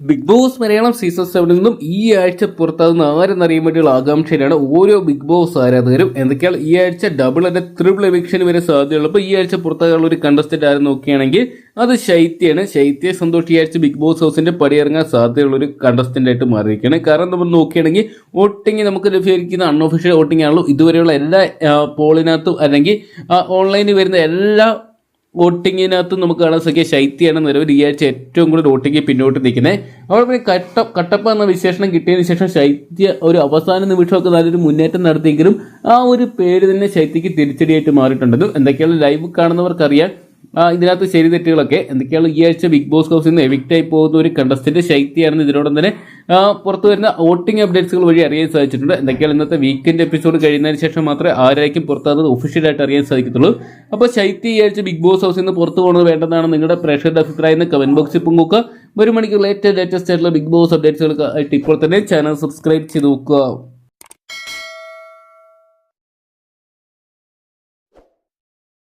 Big boss Malayalam season സെവനിൽ നിന്നും ഈ ആഴ്ച പുറത്താകുന്ന ആരെന്നറിയാൻ വേണ്ടിയുള്ള ആകാംക്ഷയിലാണ് ഓരോ ബിഗ് ബോസ് ആരാധകരും. എന്തൊക്കെയാണ്? ഈ ആഴ്ച ഡബിൾ അല്ലെ ത്രിബിൾ എവിക്ഷൻ വരെ സാധ്യതയുള്ളപ്പോൾ ഈ ആഴ്ച പുറത്താകാനുള്ള ഒരു കണ്ടസ്റ്റന്റ് ആരും നോക്കുകയാണെങ്കിൽ അത് ശൈത്യയാണ്. ശൈത്യ സന്തോഷ് ഈ ആഴ്ച ബിഗ് ബോസ് ഹൗസിന്റെ പടിയിറങ്ങാൻ സാധ്യതയുള്ള ഒരു കണ്ടസ്റ്റന്റ് ആയിട്ട് മാറിയിരിക്കുകയാണ്. കാരണം നമ്മൾ നോക്കുകയാണെങ്കിൽ വോട്ടിംഗ് നമുക്ക് ലഭ്യമായിരിക്കുന്ന അൺഒഫീഷ്യൽ വോട്ടിംഗ് ആണല്ലോ. ഇതുവരെയുള്ള എല്ലാ പോളിനകത്തും അല്ലെങ്കിൽ ഓൺലൈനിൽ വരുന്ന എല്ലാ വോട്ടിങ്ങിനകത്ത് നമുക്ക് കാണാൻ സാധിക്കുക ശൈത്യാണ് നിലവിൽ ഈ ആഴ്ച ഏറ്റവും കൂടുതൽ വോട്ടിംഗ് പിന്നോട്ട് നിൽക്കുന്നത്. അവിടെ പിന്നെ കട്ട കട്ടപ്പ എന്ന വിശേഷണം കിട്ടിയതിന് ശേഷം ശൈത്യ ഒരു അവസാന നിമിഷമൊക്കെ നല്ലൊരു മുന്നേറ്റം നടത്തിയെങ്കിലും ആ ഒരു പേര് തന്നെ ശൈത്യക്ക് തിരിച്ചടിയായിട്ട് മാറിയിട്ടുണ്ടെന്നും എന്തൊക്കെയാണ് ലൈവ് കാണുന്നവർക്കറിയാം. ഇതിനകത്ത് ശരി തെറ്റുകളൊക്കെ. എന്തൊക്കെയാണ് ഈ ആഴ്ച ബിഗ് ബോസ് ഹൗസിൽ നിന്ന് എവിക്റ്റ് ആയി പോകുന്ന ഒരു കണ്ടസ്റ്റന്റ് ശൈത്യാണെന്ന് ഇതിനോടൊപ്പം തന്നെ പുറത്തു വരുന്ന വോട്ടിംഗ് അപ്ഡേറ്റ്സുകൾ വഴി അറിയാൻ സാധിച്ചിട്ടുണ്ട്. എന്തൊക്കെയാണ് ഇന്നത്തെ വീക്കെൻഡ് എപ്പിസോഡ് കഴിയുന്നതിന് ശേഷം മാത്രമേ ആരായിരിക്കും പുറത്താകുന്നത് ഒഫീഷ്യലായിട്ട് അറിയാൻ സാധിക്കത്തുള്ളൂ. അപ്പോൾ ശൈത്യ ഈ ആഴ്ച ബിഗ് ബോസ് ഹൗസിൽ നിന്ന് പുറത്തു പോകുന്നത് വേണ്ടതാണ് നിങ്ങളുടെ പ്രേക്ഷകരുടെ അഭിപ്രായം. എന്ന് കമന്റ് ബോക്സിൽ പങ്കുവെക്കുക ഒരു മണിക്കൂർ ഏറ്റവും ലേറ്റസ്റ്റ് ആയിട്ടുള്ള ബിഗ് ബോസ് അപ്ഡേറ്റ്സുകൾക്ക് ആയിട്ട് ഇപ്പോൾ തന്നെ ചാനൽ സബ്സ്ക്രൈബ് ചെയ്ത് നോക്കുക.